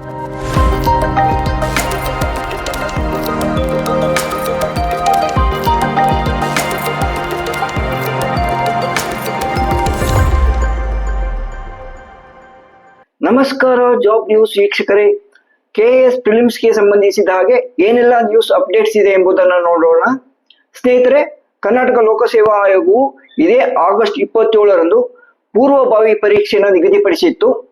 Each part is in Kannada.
ನಮಸ್ಕಾರ ಜಾಬ್ ನ್ಯೂಸ್ ವೀಕ್ಷಕರೇ. ಕೆ ಎಸ್ ಪ್ರಿಲಿಮ್ಸ್ಗೆ ಸಂಬಂಧಿಸಿದ ಹಾಗೆ ಏನೆಲ್ಲ ನ್ಯೂಸ್ ಅಪ್ಡೇಟ್ಸ್ ಇದೆ ಎಂಬುದನ್ನು ನೋಡೋಣ. ಸ್ನೇಹಿತರೆ, ಕರ್ನಾಟಕ ಲೋಕಸೇವಾ ಆಯೋಗವು ಇದೇ ಆಗಸ್ಟ್ ಇಪ್ಪತ್ತೇಳರಂದು ಪೂರ್ವಭಾವಿ ಪರೀಕ್ಷೆಯನ್ನು ನಿಗದಿಪಡಿಸಿತ್ತು.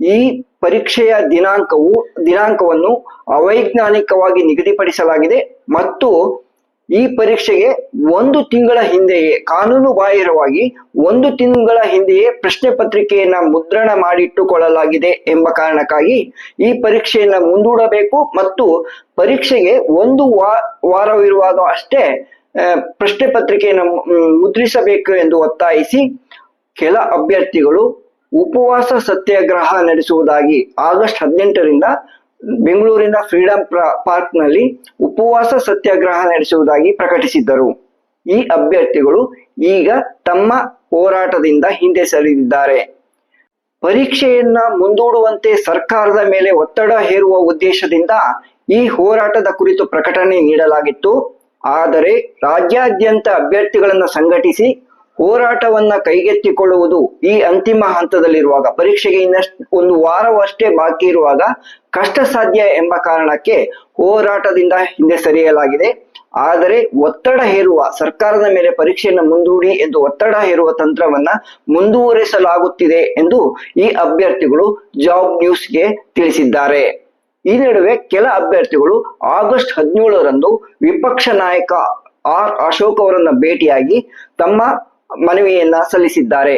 ಈ ಪರೀಕ್ಷೆಯ ದಿನಾಂಕವು, ದಿನಾಂಕವನ್ನು ಅವೈಜ್ಞಾನಿಕವಾಗಿ ನಿಗದಿಪಡಿಸಲಾಗಿದೆ ಮತ್ತು ಈ ಪರೀಕ್ಷೆಗೆ ಒಂದು ತಿಂಗಳ ಹಿಂದೆಯೇ, ಕಾನೂನು ಬಾಹಿರವಾಗಿ ಒಂದು ತಿಂಗಳ ಹಿಂದೆಯೇ ಪ್ರಶ್ನೆ ಪತ್ರಿಕೆಯನ್ನ ಮುದ್ರಣ ಮಾಡಿಟ್ಟುಕೊಳ್ಳಲಾಗಿದೆ ಎಂಬ ಕಾರಣಕ್ಕಾಗಿ ಈ ಪರೀಕ್ಷೆಯನ್ನ ಮುಂದೂಡಬೇಕು ಮತ್ತು ಪರೀಕ್ಷೆಗೆ ಒಂದು ವಾರವಿರುವಾಗ ಅಷ್ಟೇ ಪ್ರಶ್ನೆ ಪತ್ರಿಕೆಯನ್ನು ಮುದ್ರಿಸಬೇಕು ಎಂದು ಒತ್ತಾಯಿಸಿ ಕೆಲ ಅಭ್ಯರ್ಥಿಗಳು ಉಪವಾಸ ಸತ್ಯಾಗ್ರಹ ನಡೆಸುವುದಾಗಿ ಆಗಸ್ಟ್ ಹದಿನೆಂಟರಿಂದ ಬೆಂಗಳೂರಿನ ಫ್ರೀಡಂ ಪಾರ್ಕ್ನಲ್ಲಿ ಉಪವಾಸ ಸತ್ಯಾಗ್ರಹ ನಡೆಸುವುದಾಗಿ ಪ್ರಕಟಿಸಿದ್ದರು. ಈ ಅಭ್ಯರ್ಥಿಗಳು ಈಗ ತಮ್ಮ ಹೋರಾಟದಿಂದ ಹಿಂದೆ ಸರಿದಿದ್ದಾರೆ. ಪರೀಕ್ಷೆಯನ್ನ ಮುಂದೂಡುವಂತೆ ಸರ್ಕಾರದ ಮೇಲೆ ಒತ್ತಡ ಹೇರುವ ಉದ್ದೇಶದಿಂದ ಈ ಹೋರಾಟದ ಕುರಿತು ಪ್ರಕಟಣೆ ನೀಡಲಾಗಿತ್ತು. ಆದರೆ ರಾಜ್ಯಾದ್ಯಂತ ಅಭ್ಯರ್ಥಿಗಳನ್ನು ಸಂಘಟಿಸಿ ಹೋರಾಟವನ್ನ ಕೈಗೆತ್ತಿಕೊಳ್ಳುವುದು ಈ ಅಂತಿಮ ಹಂತದಲ್ಲಿರುವಾಗ, ಪರೀಕ್ಷೆಗೆ ಇನ್ನಷ್ಟು, ಒಂದು ವಾರವಷ್ಟೇ ಬಾಕಿ ಇರುವಾಗ ಕಷ್ಟ ಸಾಧ್ಯ ಎಂಬ ಕಾರಣಕ್ಕೆ ಹೋರಾಟದಿಂದ ಹಿಂದೆ ಸರಿಯಲಾಗಿದೆ. ಆದರೆ ಒತ್ತಡ ಹೇರುವ, ಸರ್ಕಾರದ ಮೇಲೆ ಪರೀಕ್ಷೆಯನ್ನು ಮುಂದೂಡಿ ಎಂದು ಒತ್ತಡ ಹೇರುವ ತಂತ್ರವನ್ನ ಮುಂದುವರಿಸಲಾಗುತ್ತಿದೆ ಎಂದು ಈ ಅಭ್ಯರ್ಥಿಗಳು ಜಾಬ್ ನ್ಯೂಸ್ಗೆ ತಿಳಿಸಿದ್ದಾರೆ. ಈ ನಡುವೆ ಕೆಲ ಅಭ್ಯರ್ಥಿಗಳು ಆಗಸ್ಟ್ ಹದಿನೇಳರಂದು ವಿಪಕ್ಷ ನಾಯಕ ಆರ್ ಅಶೋಕ್ ಅವರನ್ನ ಭೇಟಿಯಾಗಿ ತಮ್ಮ ಮನವಿಯನ್ನ ಸಲ್ಲಿಸಿದ್ದಾರೆ.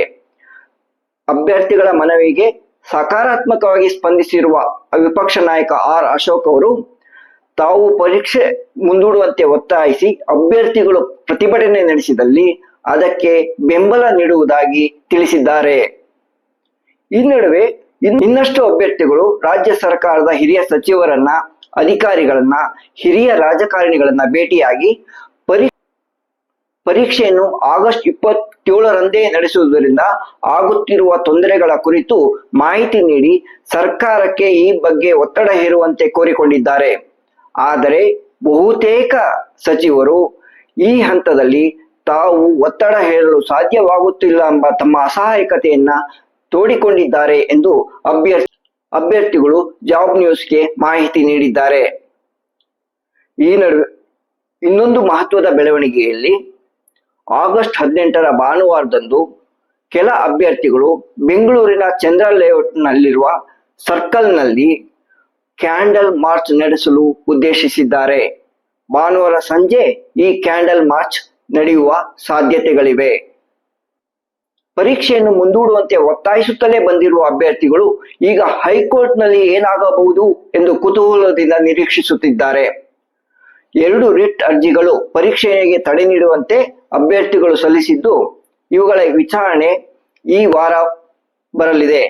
ಅಭ್ಯರ್ಥಿಗಳ ಮನವಿಗೆ ಸಕಾರಾತ್ಮಕವಾಗಿ ಸ್ಪಂದಿಸಿರುವ ವಿಪಕ್ಷ ನಾಯಕ ಆರ್ ಅಶೋಕ್ ಅವರು ತಾವು ಪರೀಕ್ಷೆ ಮುಂದೂಡುವಂತೆ ಒತ್ತಾಯಿಸಿ ಅಭ್ಯರ್ಥಿಗಳು ಪ್ರತಿಭಟನೆ ನಡೆಸಿದಲ್ಲಿ ಅದಕ್ಕೆ ಬೆಂಬಲ ನೀಡುವುದಾಗಿ ತಿಳಿಸಿದ್ದಾರೆ. ಈ ನಡುವೆ ಇನ್- ಇನ್ನಷ್ಟು ಅಭ್ಯರ್ಥಿಗಳು ರಾಜ್ಯ ಸರ್ಕಾರದ ಹಿರಿಯ ಸಚಿವರನ್ನ, ಅಧಿಕಾರಿಗಳನ್ನ, ಹಿರಿಯ ರಾಜಕಾರಣಿಗಳನ್ನ ಭೇಟಿಯಾಗಿ ಪರೀಕ್ಷೆಯನ್ನು ಆಗಸ್ಟ್ ಇಪ್ಪತ್ತೇಳರಂದೇ ನಡೆಸುವುದರಿಂದ ಆಗುತ್ತಿರುವ ತೊಂದರೆಗಳ ಕುರಿತು ಮಾಹಿತಿ ನೀಡಿ ಸರ್ಕಾರಕ್ಕೆ ಈ ಬಗ್ಗೆ ಒತ್ತಡ ಹೇರುವಂತೆ ಕೋರಿಕೊಂಡಿದ್ದಾರೆ. ಆದರೆ ಬಹುತೇಕ ಸಚಿವರು ಈ ಹಂತದಲ್ಲಿ ತಾವು ಒತ್ತಡ ಹೇರಲು ಸಾಧ್ಯವಾಗುತ್ತಿಲ್ಲ ಎಂಬ ತಮ್ಮ ಅಸಹಾಯಕತೆಯನ್ನ ತೋಡಿಕೊಂಡಿದ್ದಾರೆ ಎಂದು ಅಭ್ಯರ್ಥಿ ಅಭ್ಯರ್ಥಿಗಳು ಜಾಬ್ ನ್ಯೂಸ್ಗೆ ಮಾಹಿತಿ ನೀಡಿದ್ದಾರೆ. ಈ ನಡುವೆ ಇನ್ನೊಂದು ಮಹತ್ವದ ಬೆಳವಣಿಗೆಯಲ್ಲಿ ಆಗಸ್ಟ್ ಹದಿನೆಂಟರ ಭಾನುವಾರದಂದು ಕೆಲ ಅಭ್ಯರ್ಥಿಗಳು ಬೆಂಗಳೂರಿನ ಚಂದ್ರ ಲೇಔಟ್ನಲ್ಲಿರುವ ಸರ್ಕಲ್ನಲ್ಲಿ ಕ್ಯಾಂಡಲ್ ಮಾರ್ಚ್ ನಡೆಸಲು ಉದ್ದೇಶಿಸಿದ್ದಾರೆ. ಭಾನುವಾರ ಸಂಜೆ ಈ ಕ್ಯಾಂಡಲ್ ಮಾರ್ಚ್ ನಡೆಯುವ ಸಾಧ್ಯತೆಗಳಿವೆ. ಪರೀಕ್ಷೆಯನ್ನು ಮುಂದೂಡುವಂತೆ ಒತ್ತಾಯಿಸುತ್ತಲೇ ಬಂದಿರುವ ಅಭ್ಯರ್ಥಿಗಳು ಈಗ ಹೈಕೋರ್ಟ್ನಲ್ಲಿ ಏನಾಗಬಹುದು ಎಂದು ಕುತೂಹಲದಿಂದ ನಿರೀಕ್ಷಿಸುತ್ತಿದ್ದಾರೆ. ಎರಡು ರಿಟ್ ಅರ್ಜಿಗಳು ಪರೀಕ್ಷೆಗೆ ತಡೆ ನೀಡುವಂತೆ ಅಭ್ಯರ್ಥಿಗಳು ಸಲ್ಲಿಸಿದ್ದು ಇವುಗಳ ವಿಚಾರಣೆ ಈ ವಾರ ಬರಲಿದೆ.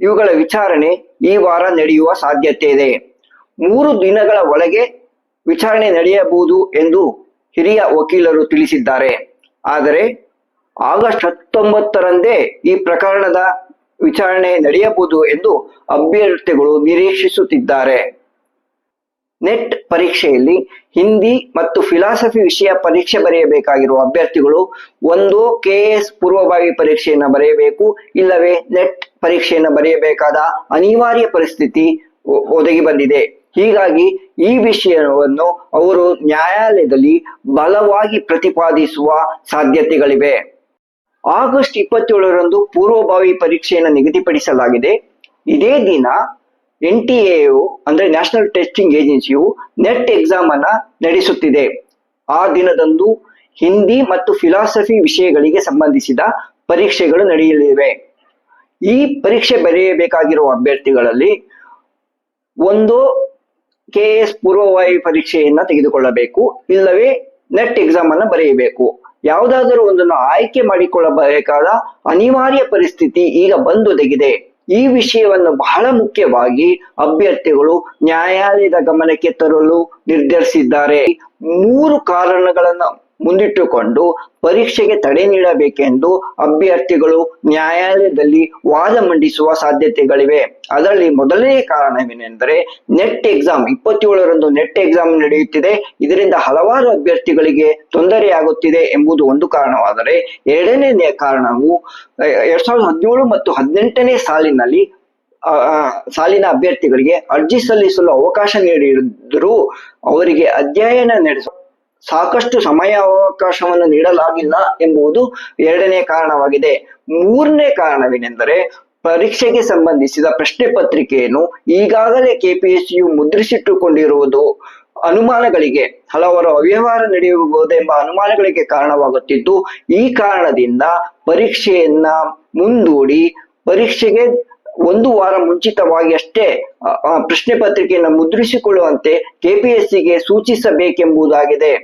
ಇವುಗಳ ವಿಚಾರಣೆ ಈ ವಾರ ನಡೆಯುವ ಸಾಧ್ಯತೆ ಇದೆ. ಮೂರು ದಿನಗಳ ಒಳಗೆ ವಿಚಾರಣೆ ನಡೆಯಬಹುದು ಎಂದು ಹಿರಿಯ ವಕೀಲರು ತಿಳಿಸಿದ್ದಾರೆ. ಆದರೆ ಆಗಸ್ಟ್ ಹತ್ತೊಂಬತ್ತರಂದೇ ಈ ಪ್ರಕರಣದ ವಿಚಾರಣೆ ನಡೆಯಬಹುದು ಎಂದು ಅಭ್ಯರ್ಥಿಗಳು ನಿರೀಕ್ಷಿಸುತ್ತಿದ್ದಾರೆ. ನೆಟ್ ಪರೀಕ್ಷೆಯಲ್ಲಿ ಹಿಂದಿ ಮತ್ತು ಫಿಲಾಸಫಿ ವಿಷಯ ಪರೀಕ್ಷೆ ಬರೆಯಬೇಕಾಗಿರುವ ಅಭ್ಯರ್ಥಿಗಳು ಒಂದು ಕೆಎಸ್ ಪೂರ್ವಭಾವಿ ಪರೀಕ್ಷೆಯನ್ನು ಬರೆಯಬೇಕು, ಇಲ್ಲವೇ ನೆಟ್ ಪರೀಕ್ಷೆಯನ್ನು ಬರೆಯಬೇಕಾದ ಅನಿವಾರ್ಯ ಪರಿಸ್ಥಿತಿ ಒದಗಿ ಬಂದಿದೆ. ಹೀಗಾಗಿ ಈ ವಿಷಯವನ್ನು ಅವರು ನ್ಯಾಯಾಲಯದಲ್ಲಿ ಬಲವಾಗಿ ಪ್ರತಿಪಾದಿಸುವ ಸಾಧ್ಯತೆಗಳಿವೆ. ಆಗಸ್ಟ್ ಇಪ್ಪತ್ತೇಳರಂದು ಪೂರ್ವಭಾವಿ ಪರೀಕ್ಷೆಯನ್ನು ನಿಗದಿಪಡಿಸಲಾಗಿದೆ. ಇದೇ ದಿನ ಎನ್ ಟಿ ಎಯು ಅಂದ್ರೆ ನ್ಯಾಷನಲ್ ಟೆಸ್ಟಿಂಗ್ ಏಜೆನ್ಸಿಯು ನೆಟ್ ಎಕ್ಸಾಮ್ ಅನ್ನ ನಡೆಸುತ್ತಿದೆ. ಆ ದಿನದಂದು ಹಿಂದಿ ಮತ್ತು ಫಿಲಾಸಫಿ ವಿಷಯಗಳಿಗೆ ಸಂಬಂಧಿಸಿದ ಪರೀಕ್ಷೆಗಳು ನಡೆಯಲಿವೆ. ಈ ಪರೀಕ್ಷೆ ಬರೆಯಬೇಕಾಗಿರುವ ಅಭ್ಯರ್ಥಿಗಳಲ್ಲಿ ಒಂದು ಕೆ ಎಸ್ ಪೂರ್ವವಾಯು ಪರೀಕ್ಷೆಯನ್ನ ತೆಗೆದುಕೊಳ್ಳಬೇಕು, ಇಲ್ಲವೇ ನೆಟ್ ಎಕ್ಸಾಮ್ ಅನ್ನು ಬರೆಯಬೇಕು. ಯಾವುದಾದರೂ ಒಂದನ್ನು ಆಯ್ಕೆ ಮಾಡಿಕೊಳ್ಳಬೇಕಾದ ಅನಿವಾರ್ಯ ಪರಿಸ್ಥಿತಿ ಈಗ ಬಂದೊದಗಿದೆ. ಈ ವಿಷಯವನ್ನು ಬಹಳ ಮುಖ್ಯವಾಗಿ ಅಭ್ಯರ್ಥಿಗಳು ನ್ಯಾಯಾಲಯದ ಗಮನಕ್ಕೆ ತರಲು ನಿರ್ಧರಿಸಿದ್ದಾರೆ. ಮೂರು ಕಾರಣಗಳನ್ನ ಮುಂದಿಟ್ಟುಕೊಂಡು ಪರೀಕ್ಷೆಗೆ ತಡೆ ನೀಡಬೇಕೆಂದು ಅಭ್ಯರ್ಥಿಗಳು ನ್ಯಾಯಾಲಯದಲ್ಲಿ ವಾದ ಮಂಡಿಸುವ ಸಾಧ್ಯತೆಗಳಿವೆ. ಅದರಲ್ಲಿ ಮೊದಲನೇ ಕಾರಣವೇನೆಂದರೆ ನೆಟ್ ಎಕ್ಸಾಮ್, ಇಪ್ಪತ್ತೇಳರಂದು ನೆಟ್ ಎಕ್ಸಾಮ್ ನಡೆಯುತ್ತಿದೆ. ಇದರಿಂದ ಹಲವಾರು ಅಭ್ಯರ್ಥಿಗಳಿಗೆ ತೊಂದರೆಯಾಗುತ್ತಿದೆ ಎಂಬುದು ಒಂದು ಕಾರಣವಾದರೆ ಎರಡನೇ ಕಾರಣವು ಎರಡ್ ಸಾವಿರದ ಹದಿನೇಳು ಮತ್ತು ಹದಿನೆಂಟನೇ ಸಾಲಿನಲ್ಲಿ ಸಾಲಿನ ಅಭ್ಯರ್ಥಿಗಳಿಗೆ ಅರ್ಜಿ ಸಲ್ಲಿಸಲು ಅವಕಾಶ ನೀಡಿದರೂ ಅವರಿಗೆ ಅಧ್ಯಯನ ನಡೆಸ ಸಾಕಷ್ಟು ಸಮಯ ಅವಕಾಶವನ್ನು ನೀಡಲಾಗಿಲ್ಲ ಎಂಬುದು ಎರಡನೇ ಕಾರಣವಾಗಿದೆ. ಮೂರನೇ ಕಾರಣವೇನೆಂದರೆ ಪರೀಕ್ಷೆಗೆ ಸಂಬಂಧಿಸಿದ ಪ್ರಶ್ನೆ ಪತ್ರಿಕೆಯನ್ನು ಈಗಾಗಲೇ ಕೆಪಿಎಸ್ಸಿಯು ಮುದ್ರಿಸಿಟ್ಟುಕೊಂಡಿರುವುದು ಅನುಮಾನಗಳಿಗೆ ಹಲವಾರು ಅವ್ಯವಹಾರ ನಡೆಯಬಹುದೆಂಬ ಅನುಮಾನಗಳಿಗೆ ಕಾರಣವಾಗುತ್ತಿದ್ದು, ಈ ಕಾರಣದಿಂದ ಪರೀಕ್ಷೆಯನ್ನ ಮುಂದೂಡಿ ಪರೀಕ್ಷೆಗೆ ಒಂದು ವಾರ ಮುಂಚಿತವಾಗಿ ಅಷ್ಟೇ ಪ್ರಶ್ನೆ ಪತ್ರಿಕೆಯನ್ನು ಮುದ್ರಿಸಿಕೊಳ್ಳುವಂತೆ ಕೆಪಿಎಸ್ಸಿಗೆ ಸೂಚಿಸಬೇಕೆಂಬುದಾಗಿದೆ.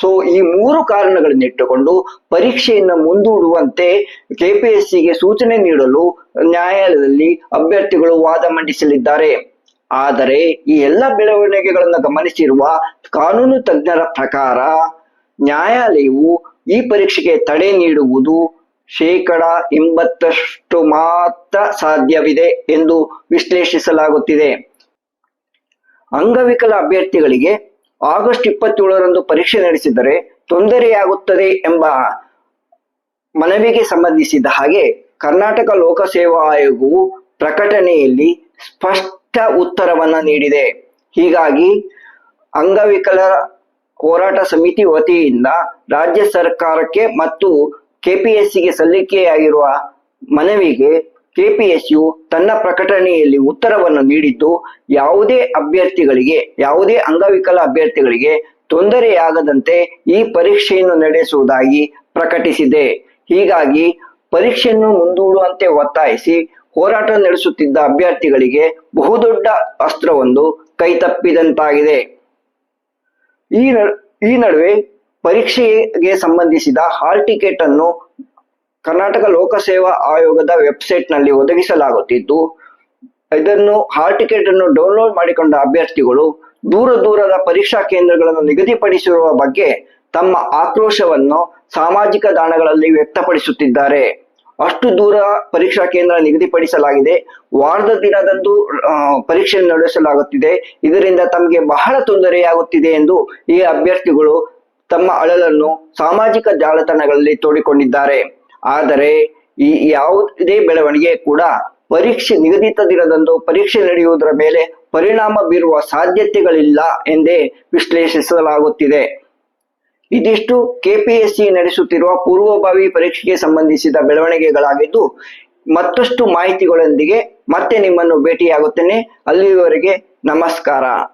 ಸೊ ಈ ಮೂರು ಕಾರಣಗಳನ್ನಿಟ್ಟುಕೊಂಡು ಪರೀಕ್ಷೆಯನ್ನು ಮುಂದೂಡುವಂತೆ ಕೆಪಿಎಸ್ಸಿಗೆ ಸೂಚನೆ ನೀಡಲು ನ್ಯಾಯಾಲಯದಲ್ಲಿ ಅಭ್ಯರ್ಥಿಗಳು ವಾದ ಮಂಡಿಸಲಿದ್ದಾರೆ. ಆದರೆ, ಈ ಎಲ್ಲ ಬೆಳವಣಿಗೆಗಳನ್ನು ಗಮನಿಸಿರುವ ಕಾನೂನು ತಜ್ಞರ ಪ್ರಕಾರ ನ್ಯಾಯಾಲಯವು ಈ ಪರೀಕ್ಷೆಗೆ ತಡೆ ನೀಡುವುದು ಶೇಕಡ ಎಂಬತ್ತಷ್ಟು ಮಾತ್ರ ಸಾಧ್ಯವಿದೆ ಎಂದು ವಿಶ್ಲೇಷಿಸಲಾಗುತ್ತಿದೆ. ಅಂಗವಿಕಲ ಅಭ್ಯರ್ಥಿಗಳಿಗೆ ಆಗಸ್ಟ್ ಇಪ್ಪತ್ತೇಳರಂದು ಪರೀಕ್ಷೆ ನಡೆಸಿದರೆ ತೊಂದರೆಯಾಗುತ್ತದೆ ಎಂಬ ಮನವಿಗೆ ಸಂಬಂಧಿಸಿದ ಹಾಗೆ ಕರ್ನಾಟಕ ಲೋಕಸೇವಾ ಆಯೋಗವು ಪ್ರಕಟಣೆಯಲ್ಲಿ ಸ್ಪಷ್ಟ ಉತ್ತರವನ್ನು ನೀಡಿದೆ. ಹೀಗಾಗಿ ಅಂಗವಿಕಲರ ಹೋರಾಟ ಸಮಿತಿ ವತಿಯಿಂದ ರಾಜ್ಯ ಸರ್ಕಾರಕ್ಕೆ ಮತ್ತು ಕೆಪಿಎಸ್ಸಿಗೆ ಸಲ್ಲಿಕೆಯಾಗಿರುವ ಮನವಿಗೆ ಕೆಪಿಎಸ್ಯು ತನ್ನ ಪ್ರಕಟಣೆಯಲ್ಲಿ ಉತ್ತರವನ್ನು ನೀಡಿದ್ದು, ಯಾವುದೇ ಅಭ್ಯರ್ಥಿಗಳಿಗೆ, ಯಾವುದೇ ಅಂಗವಿಕಲ ಅಭ್ಯರ್ಥಿಗಳಿಗೆ ತೊಂದರೆಯಾಗದಂತೆ ಈ ಪರೀಕ್ಷೆಯನ್ನು ನಡೆಸುವುದಾಗಿ ಪ್ರಕಟಿಸಿದೆ. ಹೀಗಾಗಿ ಪರೀಕ್ಷೆಯನ್ನು ಮುಂದೂಡುವಂತೆ ಒತ್ತಾಯಿಸಿ ಹೋರಾಟ ನಡೆಸುತ್ತಿದ್ದ ಅಭ್ಯರ್ಥಿಗಳಿಗೆ ಬಹುದೊಡ್ಡ ಅಸ್ತ್ರವೊಂದು ಕೈತಪ್ಪಿದಂತಾಗಿದೆ. ಈ ಈ ನಡುವೆ ಪರೀಕ್ಷೆಗೆ ಸಂಬಂಧಿಸಿದ ಹಾಲ್ ಟಿಕೆಟ್ ಅನ್ನು ಕರ್ನಾಟಕ ಲೋಕಸೇವಾ ಆಯೋಗದ ವೆಬ್ಸೈಟ್ನಲ್ಲಿ ಒದಗಿಸಲಾಗುತ್ತಿದ್ದು, ಇದನ್ನು ಹಾಲ್ ಟಿಕೆಟ್ ಅನ್ನು ಡೌನ್ಲೋಡ್ ಮಾಡಿಕೊಂಡ ಅಭ್ಯರ್ಥಿಗಳು ದೂರ ದೂರದ ಪರೀಕ್ಷಾ ಕೇಂದ್ರಗಳನ್ನು ನಿಗದಿಪಡಿಸಿರುವ ಬಗ್ಗೆ ತಮ್ಮ ಆಕ್ರೋಶವನ್ನು ಸಾಮಾಜಿಕ ದಾಣಗಳಲ್ಲಿ ವ್ಯಕ್ತಪಡಿಸುತ್ತಿದ್ದಾರೆ. ಅಷ್ಟು ದೂರ ಪರೀಕ್ಷಾ ಕೇಂದ್ರ ನಿಗದಿಪಡಿಸಲಾಗಿದೆ. ವಾರದ ದಿನದಂದು ಪರೀಕ್ಷೆ ನಡೆಸಲಾಗುತ್ತಿದೆ. ಇದರಿಂದ ತಮಗೆ ಬಹಳ ತೊಂದರೆಯಾಗುತ್ತಿದೆ ಎಂದು ಈ ಅಭ್ಯರ್ಥಿಗಳು ತಮ್ಮ ಅಳಲನ್ನು ಸಾಮಾಜಿಕ ಜಾಲತಾಣಗಳಲ್ಲಿ ತೋಡಿಕೊಂಡಿದ್ದಾರೆ. ಆದರೆ ಈ ಯಾವುದೇ ಬೆಳವಣಿಗೆ ಕೂಡ ಪರೀಕ್ಷೆ ನಿಗದಿತ ದಿನದಂದು ಪರೀಕ್ಷೆ ನಡೆಯುವುದರ ಮೇಲೆ ಪರಿಣಾಮ ಬೀರುವ ಸಾಧ್ಯತೆಗಳಿಲ್ಲ ಎಂದೇ ವಿಶ್ಲೇಷಿಸಲಾಗುತ್ತಿದೆ. ಇದಿಷ್ಟು ಕೆಪಿಎಸ್ಸಿ ನಡೆಸುತ್ತಿರುವ ಪೂರ್ವಭಾವಿ ಪರೀಕ್ಷೆಗೆ ಸಂಬಂಧಿಸಿದ ಬೆಳವಣಿಗೆಗಳಾಗಿದ್ದು, ಮತ್ತಷ್ಟು ಮಾಹಿತಿಗಳೊಂದಿಗೆ ಮತ್ತೆ ನಿಮ್ಮನ್ನು ಭೇಟಿಯಾಗುತ್ತೇನೆ. ಅಲ್ಲಿಯವರೆಗೆ ನಮಸ್ಕಾರ.